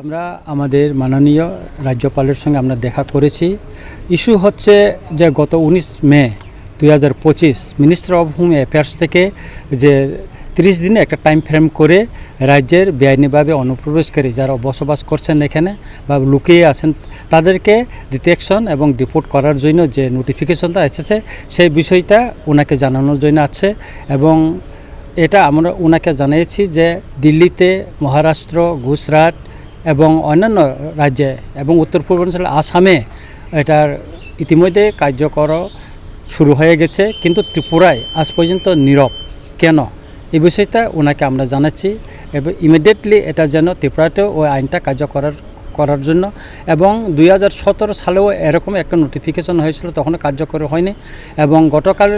আমরা আমাদের মাননীয় রাজ্যপালের সঙ্গে আমরা দেখা করেছি। ইস্যু হচ্ছে যে গত উনিশ মে দুই হাজার পঁচিশ মিনিস্টার অফ হোম অ্যাফেয়ার্স থেকে যে তিরিশ দিনে একটা টাইম ফ্রেম করে রাজ্যের বেআইনিভাবে অনুপ্রবেশকারী যারা বসবাস করছেন এখানে বা লুকিয়ে আছেন, তাদেরকে ডিটেকশন এবং ডিপোর্ট করার জন্য যে নোটিফিকেশনটা এসেছে, সেই বিষয়টা ওনাকে জানানোর জন্য আছে এবং এটা আমরা ওনাকে জানিয়েছি যে দিল্লিতে মহারাষ্ট্র, গুজরাট এবং অন্যান্য রাজ্যে এবং উত্তর পূর্বাঞ্চল আসামে এটার ইতিমধ্যে কার্যকর শুরু হয়ে গেছে, কিন্তু ত্রিপুরায় আজ পর্যন্ত নীরব। কেন? এই বিষয়টা ওনাকে আমরা জানাচ্ছি এবং ইমিডিয়েটলি এটা যেন ত্রিপুরাতেও ওই আইনটা কার্যকর করার জন্য এবং দুই হাজার সতেরো সালেও এরকম একটা নোটিফিকেশন হয়েছিল, তখনও কার্যকর হয়নি এবং গতকাল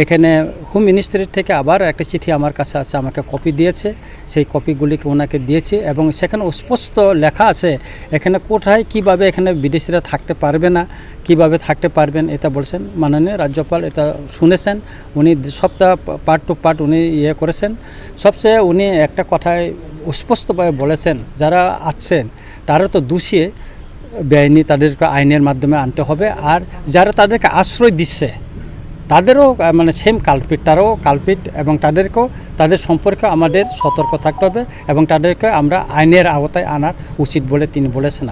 এখানে হোম মিনিস্ট্রির থেকে আবার একটা চিঠি আমার কাছে আছে, আমাকে কপি দিয়েছে। সেই কপিগুলিকে ওনাকে দিয়েছে এবং সেখানে স্পষ্ট লেখা আছে, এখানে কোথায় কীভাবে এখানে বিদেশিরা থাকতে পারবে না, কীভাবে থাকতে পারবেন এটা বলছেন মাননীয় রাজ্যপাল, এটা শুনেছেন। উনি সবটা পার্ট টু পার্ট উনি ইয়ে করেছেন। সবচেয়ে উনি একটা কথায় স্পষ্টভাবে বলেছেন, যারা আছেন তারা তো দোষী, বেআইনি তাদেরকে আইনের মাধ্যমে আনতে হবে। আর যারা তাদেরকে আশ্রয় দিচ্ছে তাদেরও মানে সেম কালপিট তারাও কালপিট এবং তাদেরকেও, তাদের সম্পর্কে আমাদের সতর্ক থাকতে হবে এবং তাদেরকে আমরা আইনের আওতায় আনার উচিত বলে তিনি বলেছেন।